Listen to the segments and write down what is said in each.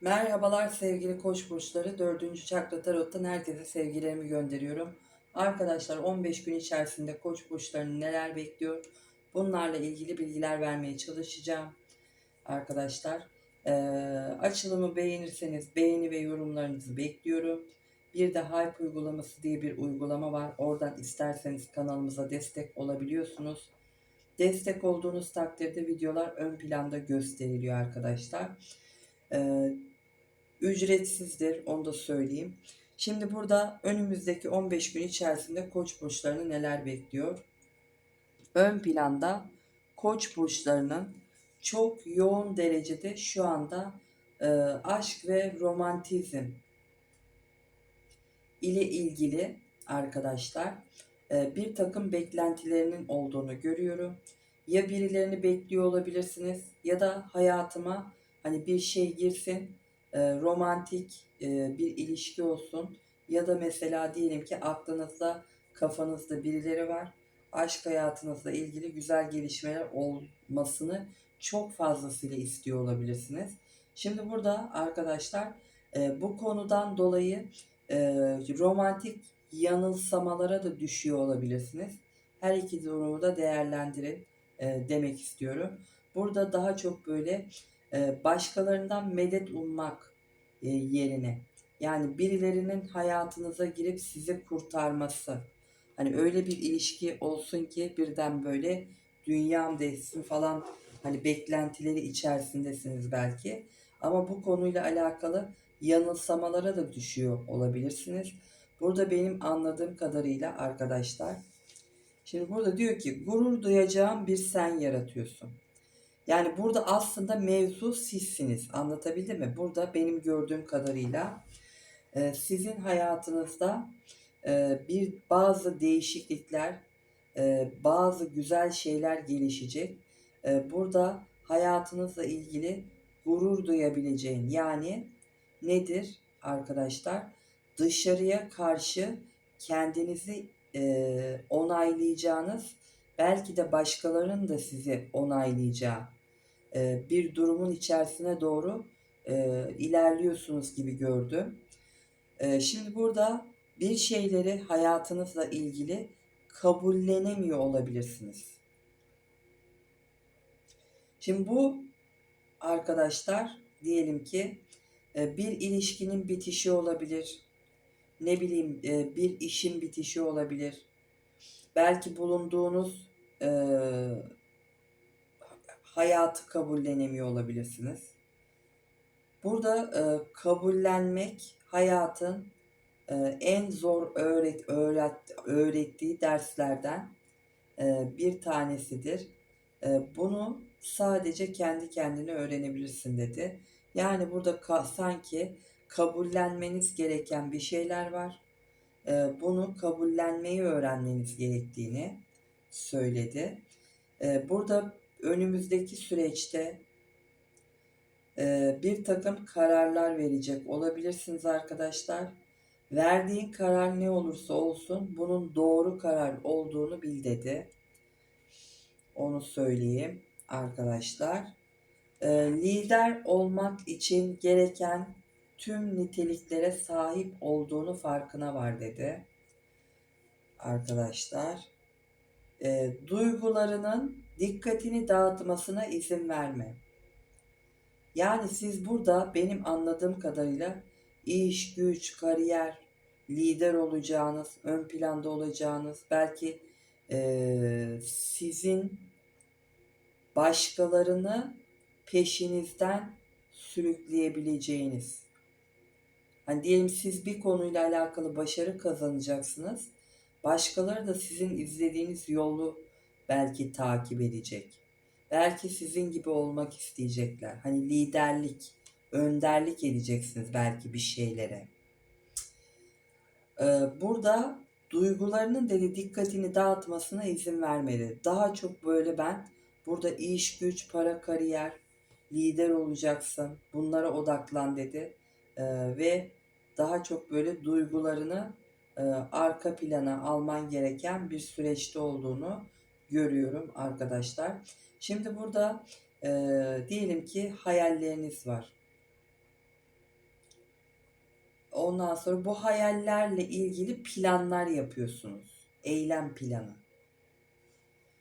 Merhabalar sevgili koç burçları. 4. çakra tarottan herkese sevgilerimi gönderiyorum. Arkadaşlar 15 gün içerisinde koç burçlarını neler bekliyor? Bunlarla ilgili bilgiler vermeye çalışacağım. Arkadaşlar Ee, açılımı beğenirseniz beğeni ve yorumlarınızı bekliyorum. Bir de Hype uygulaması diye bir uygulama var. Oradan isterseniz kanalımıza destek olabiliyorsunuz. Destek olduğunuz takdirde videolar ön planda gösteriliyor arkadaşlar. Ee, ücretsizdir onu da söyleyeyim. Şimdi burada önümüzdeki 15 gün içerisinde koç burçlarını neler bekliyor? Ön planda koç burçlarının çok yoğun derecede şu anda e, aşk ve romantizm ile ilgili arkadaşlar e, bir takım beklentilerinin olduğunu görüyorum. Ya birilerini bekliyor olabilirsiniz ya da hayatıma hani bir şey girsin, e, romantik e, bir ilişki olsun ya da mesela diyelim ki aklınızda kafanızda birileri var. Aşk hayatınızla ilgili güzel gelişmeler olmasını çok fazlasıyla istiyor olabilirsiniz. Şimdi burada arkadaşlar e, bu konudan dolayı romantik yanılsamalara da düşüyor olabilirsiniz. Her iki durumu da değerlendirin demek istiyorum. Burada daha çok böyle başkalarından medet ummak e, yerine yani birilerinin hayatınıza girip sizi kurtarması. Hani öyle bir ilişki olsun ki birden böyle dünyam değişsin falan hani beklentileri içerisindesiniz belki. Ama bu konuyla alakalı yanılsamalara da düşüyor olabilirsiniz. Burada benim anladığım kadarıyla arkadaşlar. Şimdi burada diyor ki gurur duyacağım bir sen yaratıyorsun. Yani burada aslında mevzu sizsiniz. Anlatabildim mi? Burada benim gördüğüm kadarıyla e, sizin hayatınızda e, bir bazı değişiklikler, e, bazı güzel şeyler gelişecek. Burada hayatınızla ilgili gurur duyabileceğin yani nedir arkadaşlar? Dışarıya karşı kendinizi onaylayacağınız belki de başkalarının da sizi onaylayacağı e, bir durumun içerisine doğru e, ilerliyorsunuz gibi gördüm. E, şimdi burada bir şeyleri hayatınızla ilgili kabullenemiyor olabilirsiniz. Şimdi bu arkadaşlar diyelim ki bir ilişkinin bitişi olabilir. Ne bileyim bir işin bitişi olabilir. Belki bulunduğunuz hayatı kabullenemiyor olabilirsiniz. Burada e, kabullenmek hayatın e, en zor öğret, öğret öğrettiği derslerden e, bir tanesidir. E, bunu sadece kendi kendine öğrenebilirsin dedi. Yani burada ka- sanki kabullenmeniz gereken bir şeyler var. E, bunu kabullenmeyi öğrenmeniz gerektiğini söyledi. E, burada önümüzdeki süreçte e, bir takım kararlar verecek olabilirsiniz arkadaşlar. Verdiğin karar ne olursa olsun bunun doğru karar olduğunu bil dedi. Onu söyleyeyim arkadaşlar. E, lider olmak için gereken tüm niteliklere sahip olduğunu farkına var dedi. Arkadaşlar. E, duygularının dikkatini dağıtmasına izin verme. Yani siz burada benim anladığım kadarıyla iş, güç, kariyer, lider olacağınız, ön planda olacağınız, belki e, sizin başkalarını peşinizden sürükleyebileceğiniz. Hani diyelim siz bir konuyla alakalı başarı kazanacaksınız. Başkaları da sizin izlediğiniz yolu belki takip edecek. Belki sizin gibi olmak isteyecekler. Hani liderlik, önderlik edeceksiniz belki bir şeylere. Ee, burada duygularının dedi dikkatini dağıtmasına izin vermedi. Daha çok böyle ben burada iş, güç, para, kariyer, lider olacaksın. Bunlara odaklan dedi. Ee, ve daha çok böyle duygularını e, arka plana alman gereken bir süreçte olduğunu görüyorum arkadaşlar. Şimdi burada e, diyelim ki hayalleriniz var. Ondan sonra bu hayallerle ilgili planlar yapıyorsunuz. Eylem planı.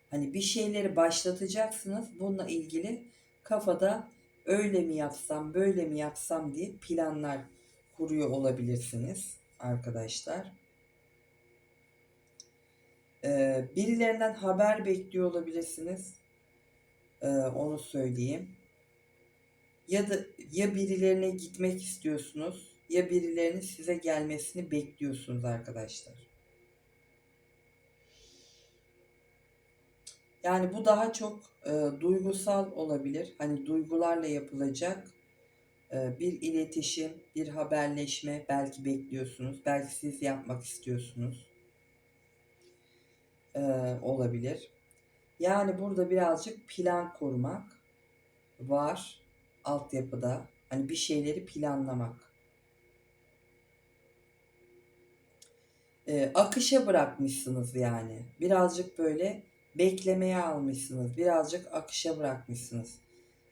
Hani bir şeyleri başlatacaksınız. Bununla ilgili kafada öyle mi yapsam, böyle mi yapsam diye planlar kuruyor olabilirsiniz arkadaşlar. Ee, birilerinden haber bekliyor olabilirsiniz. Ee, onu söyleyeyim. Ya da ya birilerine gitmek istiyorsunuz ya birilerinin size gelmesini bekliyorsunuz arkadaşlar. Yani bu daha çok e, duygusal olabilir. Hani duygularla yapılacak e, bir iletişim, bir haberleşme belki bekliyorsunuz. Belki siz yapmak istiyorsunuz. E, olabilir. Yani burada birazcık plan kurmak var altyapıda. Hani bir şeyleri planlamak. e, akışa bırakmışsınız yani. Birazcık böyle beklemeye almışsınız. Birazcık akışa bırakmışsınız.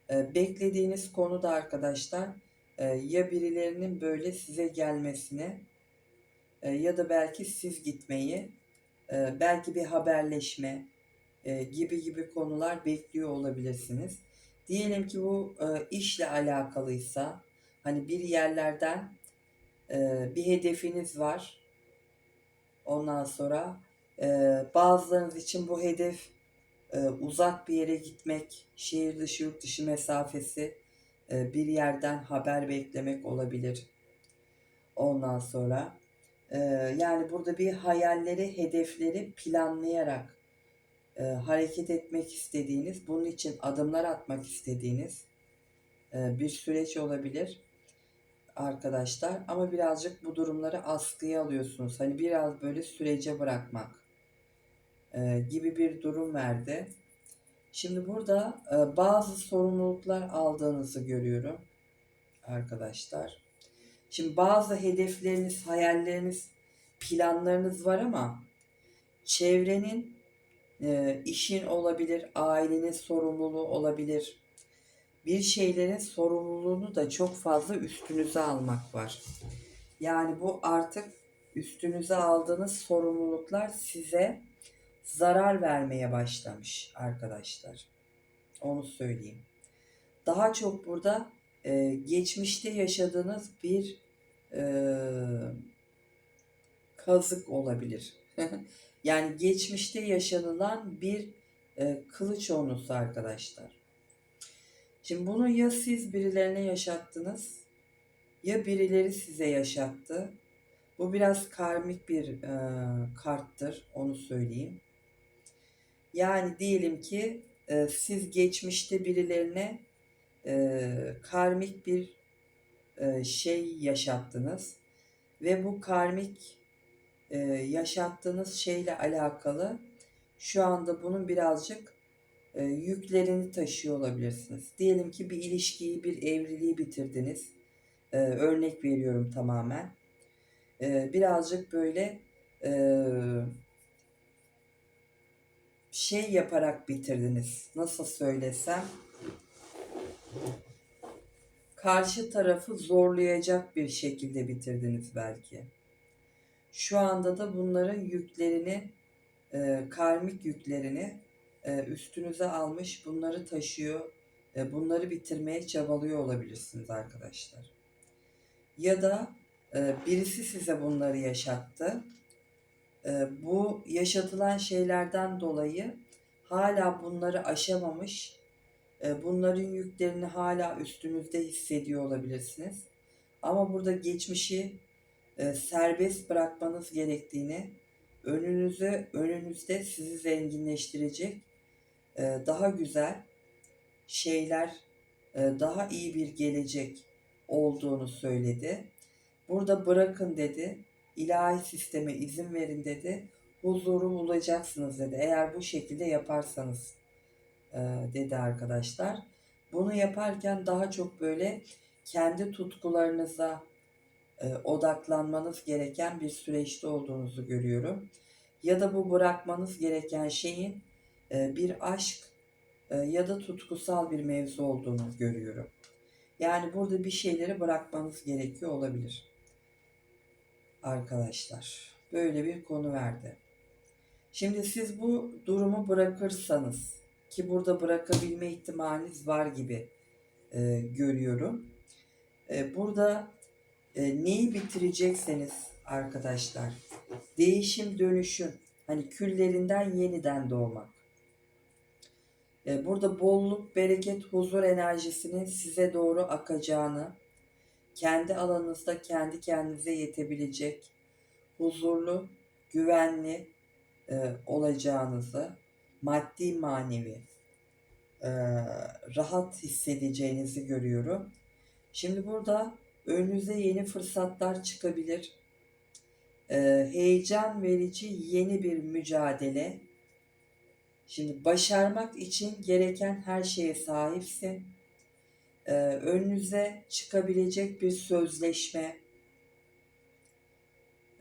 E, beklediğiniz konuda arkadaşlar e, ya birilerinin böyle size gelmesini e, ya da belki siz gitmeyi e, belki bir haberleşme e, gibi gibi konular bekliyor olabilirsiniz. Diyelim ki bu e, işle alakalıysa hani bir yerlerden bir hedefiniz var Ondan sonra bazılarınız için bu hedef uzak bir yere gitmek, şehir dışı yurt dışı mesafesi bir yerden haber beklemek olabilir. Ondan sonra e, yani burada bir hayalleri, hedefleri planlayarak e, hareket etmek istediğiniz, bunun için adımlar atmak istediğiniz e, bir süreç olabilir arkadaşlar. Ama birazcık bu durumları askıya alıyorsunuz. Hani biraz böyle sürece bırakmak e, gibi bir durum verdi. Şimdi burada e, bazı sorumluluklar aldığınızı görüyorum arkadaşlar. Şimdi bazı hedefleriniz, hayalleriniz, planlarınız var ama çevrenin e, işin olabilir, ailenin sorumluluğu olabilir, bir şeylerin sorumluluğunu da çok fazla üstünüze almak var. Yani bu artık üstünüze aldığınız sorumluluklar size zarar vermeye başlamış arkadaşlar. Onu söyleyeyim. Daha çok burada e, geçmişte yaşadığınız bir kazık olabilir. yani geçmişte yaşanılan bir e, kılıç onusu arkadaşlar. Şimdi bunu ya siz birilerine yaşattınız ya birileri size yaşattı. Bu biraz karmik bir e, karttır onu söyleyeyim. Yani diyelim ki e, siz geçmişte birilerine e, karmik bir şey yaşattınız ve bu karmik e, yaşattığınız şeyle alakalı şu anda bunun birazcık e, yüklerini taşıyor olabilirsiniz. Diyelim ki bir ilişkiyi, bir evliliği bitirdiniz. E, örnek veriyorum tamamen. E, birazcık böyle e, şey yaparak bitirdiniz. Nasıl söylesem? Karşı tarafı zorlayacak bir şekilde bitirdiniz belki. Şu anda da bunların yüklerini, e, karmik yüklerini e, üstünüze almış bunları taşıyor. E, bunları bitirmeye çabalıyor olabilirsiniz arkadaşlar. Ya da e, birisi size bunları yaşattı. Bu yaşatılan şeylerden dolayı hala bunları aşamamış, bunların yüklerini hala üstünüzde hissediyor olabilirsiniz. Ama burada geçmişi serbest bırakmanız gerektiğini, önünüze önünüzde sizi zenginleştirecek e, daha güzel şeyler, e, daha iyi bir gelecek olduğunu söyledi. Burada bırakın dedi, ilahi sisteme izin verin dedi, huzuru bulacaksınız dedi. Eğer bu şekilde yaparsanız e, dedi arkadaşlar. Bunu yaparken daha çok böyle kendi tutkularınıza odaklanmanız gereken bir süreçte olduğunuzu görüyorum. Ya da bu bırakmanız gereken şeyin e, bir aşk e, ya da tutkusal bir mevzu olduğunu görüyorum. Yani burada bir şeyleri bırakmanız gerekiyor olabilir. arkadaşlar. Böyle bir konu verdi. Şimdi siz bu durumu bırakırsanız ki burada bırakabilme ihtimaliniz var gibi e, görüyorum. E, burada e, neyi bitirecekseniz arkadaşlar değişim dönüşüm hani küllerinden yeniden doğmak. E, burada bolluk, bereket, huzur enerjisinin size doğru akacağını, kendi alanınızda kendi kendinize yetebilecek, huzurlu, güvenli e, olacağınızı, maddi manevi e, rahat hissedeceğinizi görüyorum. Şimdi burada önünüze yeni fırsatlar çıkabilir. E, heyecan verici yeni bir mücadele. Şimdi başarmak için gereken her şeye sahipsin. E, önünüze çıkabilecek bir sözleşme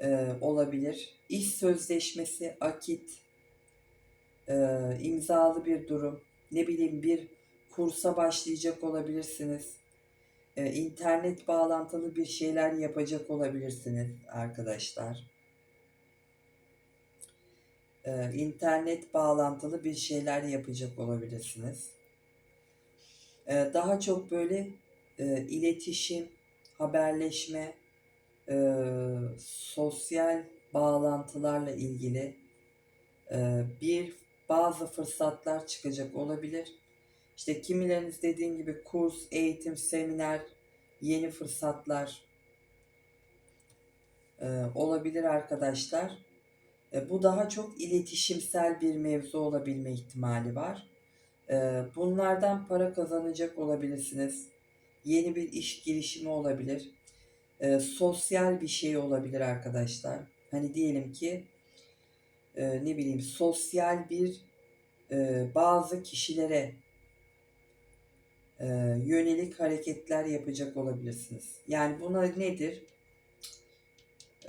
e, olabilir. İş sözleşmesi, akit, e, imzalı bir durum, ne bileyim bir kursa başlayacak olabilirsiniz. E, internet bağlantılı bir şeyler yapacak olabilirsiniz arkadaşlar. E, internet bağlantılı bir şeyler yapacak olabilirsiniz. E, daha çok böyle e, iletişim, haberleşme, e, sosyal bağlantılarla ilgili e, bir bazı fırsatlar çıkacak olabilir. İşte kimileriniz dediğim gibi kurs, eğitim, seminer, yeni fırsatlar e, olabilir arkadaşlar. E, bu daha çok iletişimsel bir mevzu olabilme ihtimali var. E, bunlardan para kazanacak olabilirsiniz. Yeni bir iş girişimi olabilir. E, sosyal bir şey olabilir arkadaşlar. Hani diyelim ki e, ne bileyim sosyal bir e, bazı kişilere e, yönelik hareketler yapacak olabilirsiniz. Yani buna nedir?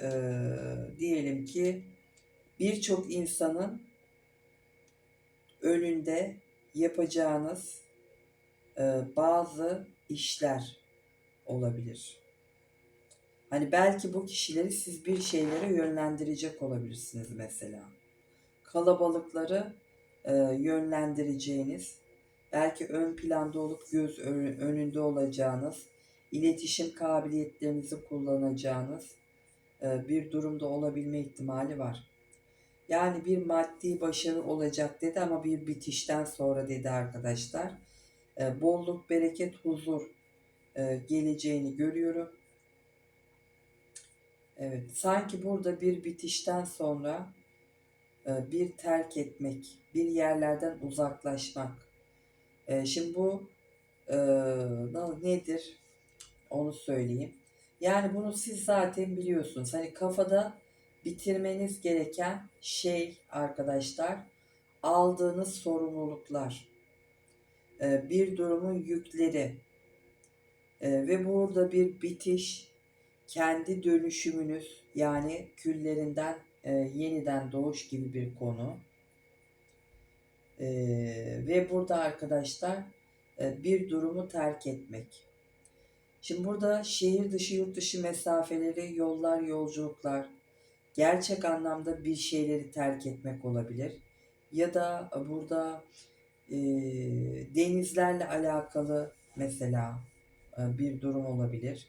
E, diyelim ki birçok insanın önünde yapacağınız e, bazı işler olabilir. Hani belki bu kişileri siz bir şeylere yönlendirecek olabilirsiniz mesela. Kalabalıkları e, yönlendireceğiniz, belki ön planda olup göz önünde olacağınız, iletişim kabiliyetlerinizi kullanacağınız e, bir durumda olabilme ihtimali var. Yani bir maddi başarı olacak dedi ama bir bitişten sonra dedi arkadaşlar. E, bolluk, bereket, huzur e, geleceğini görüyorum. Evet, sanki burada bir bitişten sonra bir terk etmek, bir yerlerden uzaklaşmak. E, şimdi bu e, nedir? Onu söyleyeyim. Yani bunu siz zaten biliyorsunuz. Hani kafada bitirmeniz gereken şey arkadaşlar aldığınız sorumluluklar. Bir durumun yükleri. Ve burada bir bitiş, kendi dönüşümünüz yani küllerinden e, yeniden doğuş gibi bir konu. E, ve burada arkadaşlar e, bir durumu terk etmek. Şimdi burada şehir dışı yurt dışı mesafeleri, yollar, yolculuklar, gerçek anlamda bir şeyleri terk etmek olabilir. Ya da burada e, denizlerle alakalı mesela e, bir durum olabilir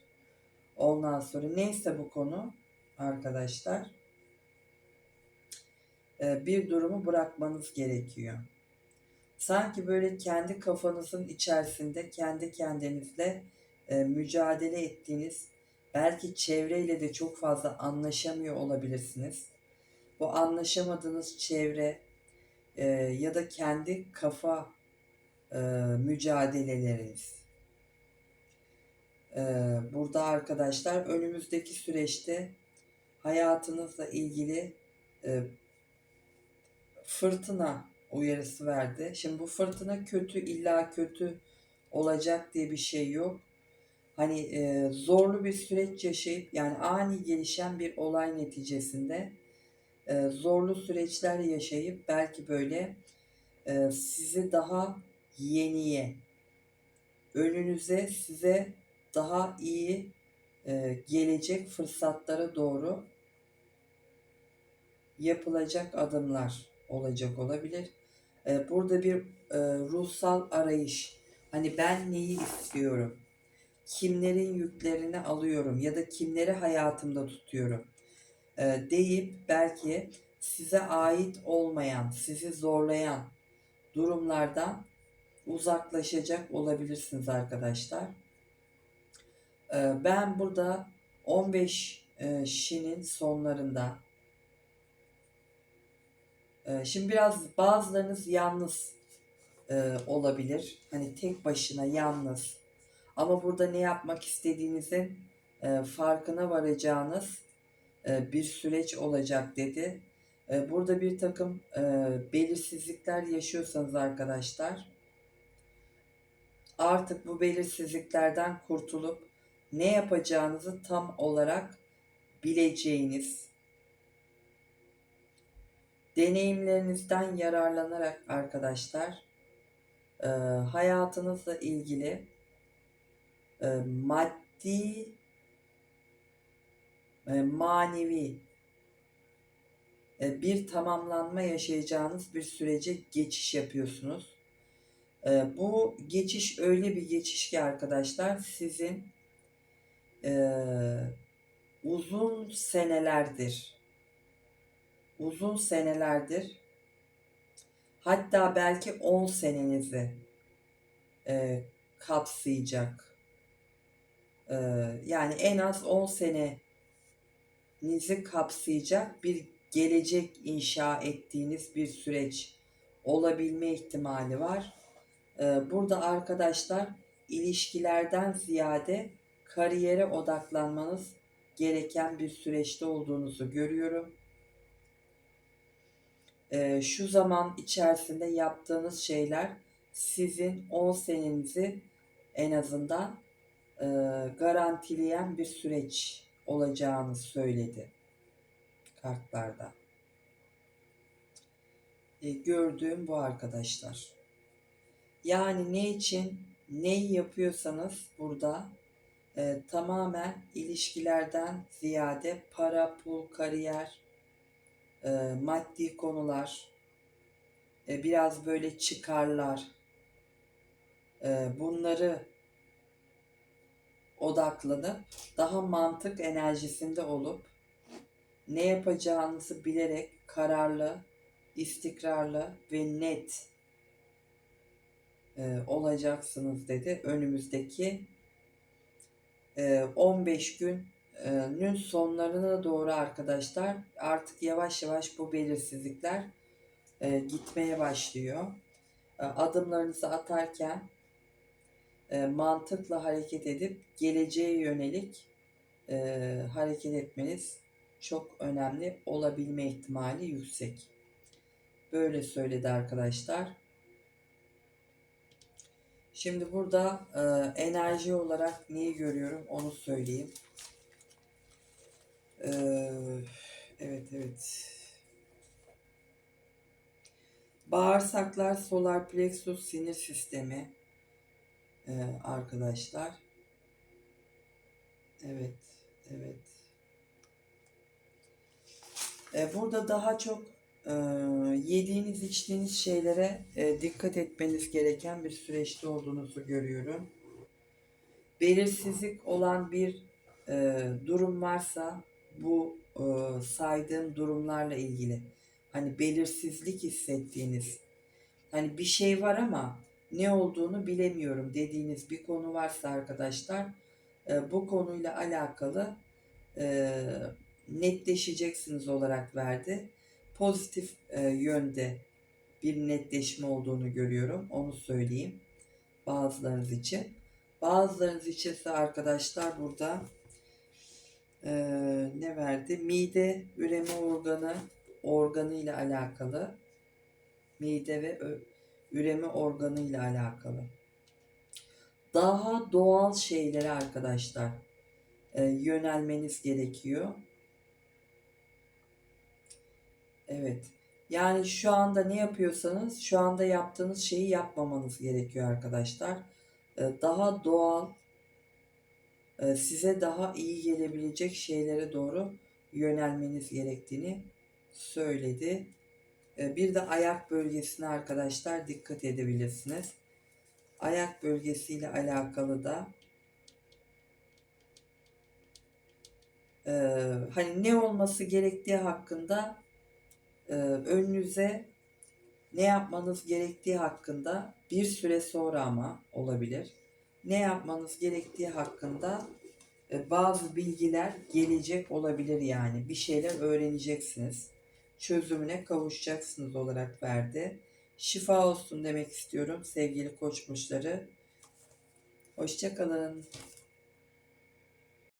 Ondan sonra neyse bu konu arkadaşlar bir durumu bırakmanız gerekiyor. Sanki böyle kendi kafanızın içerisinde kendi kendinizle e, mücadele ettiğiniz belki çevreyle de çok fazla anlaşamıyor olabilirsiniz. Bu anlaşamadığınız çevre e, ya da kendi kafa mücadeleleriniz burada arkadaşlar önümüzdeki süreçte hayatınızla ilgili e, fırtına uyarısı verdi. Şimdi bu fırtına kötü illa kötü olacak diye bir şey yok. Hani e, zorlu bir süreç yaşayıp yani ani gelişen bir olay neticesinde e, zorlu süreçler yaşayıp belki böyle e, sizi daha yeniye önünüze size daha iyi e, gelecek fırsatlara doğru yapılacak adımlar olacak olabilir. E, burada bir e, ruhsal arayış. Hani ben neyi istiyorum? Kimlerin yüklerini alıyorum ya da kimleri hayatımda tutuyorum? E, deyip belki size ait olmayan, sizi zorlayan durumlardan uzaklaşacak olabilirsiniz arkadaşlar. E, ben burada 15 e, şinin sonlarında e, şimdi biraz bazılarınız yalnız e, olabilir. Hani tek başına yalnız. Ama burada ne yapmak istediğinizin e, farkına varacağınız e, bir süreç olacak dedi. Burada bir takım belirsizlikler yaşıyorsanız arkadaşlar artık bu belirsizliklerden kurtulup ne yapacağınızı tam olarak bileceğiniz, deneyimlerinizden yararlanarak arkadaşlar e, hayatınızla ilgili e, maddi e, manevi e, bir tamamlanma yaşayacağınız bir sürece geçiş yapıyorsunuz. E, bu geçiş öyle bir geçiş ki arkadaşlar sizin e, uzun senelerdir uzun senelerdir hatta belki 10 senenizi e, kapsayacak. E, yani en az 10 senenizi kapsayacak bir gelecek inşa ettiğiniz bir süreç olabilme ihtimali var. E, burada arkadaşlar ilişkilerden ziyade kariyere odaklanmanız gereken bir süreçte olduğunuzu görüyorum e, şu zaman içerisinde yaptığınız şeyler sizin 10 senenizi en azından e, garantileyen bir süreç olacağını söyledi kartlarda. E, gördüğüm bu arkadaşlar. Yani ne için neyi yapıyorsanız burada e, tamamen ilişkilerden ziyade para, pul, kariyer, e, maddi konular, e, biraz böyle çıkarlar, e, bunları odaklanıp daha mantık enerjisinde olup ne yapacağınızı bilerek kararlı, istikrarlı ve net e, olacaksınız dedi. Önümüzdeki e, 15 gün nün sonlarına doğru arkadaşlar artık yavaş yavaş bu belirsizlikler e, gitmeye başlıyor. E, adımlarınızı atarken e, mantıkla hareket edip geleceğe yönelik e, hareket etmeniz çok önemli olabilme ihtimali yüksek. Böyle söyledi arkadaşlar. Şimdi burada e, enerji olarak neyi görüyorum onu söyleyeyim. Ee, evet evet. Bağırsaklar, solar plexus, sinir sistemi ee, arkadaşlar. Evet, evet. Ee, burada daha çok e, yediğiniz, içtiğiniz şeylere e, dikkat etmeniz gereken bir süreçte olduğunuzu görüyorum. Belirsizlik olan bir e, durum varsa bu e, saydığım durumlarla ilgili hani belirsizlik hissettiğiniz hani bir şey var ama ne olduğunu bilemiyorum dediğiniz bir konu varsa arkadaşlar e, bu konuyla alakalı e, netleşeceksiniz olarak verdi. Pozitif e, yönde bir netleşme olduğunu görüyorum. Onu söyleyeyim bazılarınız için. Bazılarınız için ise arkadaşlar burada e, ne verdi? Mide üreme organı organı ile alakalı. Mide ve üreme organı ile alakalı. Daha doğal şeylere arkadaşlar e, yönelmeniz gerekiyor. Evet. Yani şu anda ne yapıyorsanız şu anda yaptığınız şeyi yapmamanız gerekiyor arkadaşlar. E, daha doğal size daha iyi gelebilecek şeylere doğru yönelmeniz gerektiğini söyledi. E, bir de ayak bölgesine arkadaşlar dikkat edebilirsiniz. Ayak bölgesiyle alakalı da e, hani ne olması gerektiği hakkında e, önünüze ne yapmanız gerektiği hakkında bir süre sonra ama olabilir. Ne yapmanız gerektiği hakkında e, bazı bilgiler gelecek olabilir yani. Bir şeyler öğreneceksiniz. Çözümüne kavuşacaksınız olarak verdi. Şifa olsun demek istiyorum sevgili koç burçları. Hoşçakalın.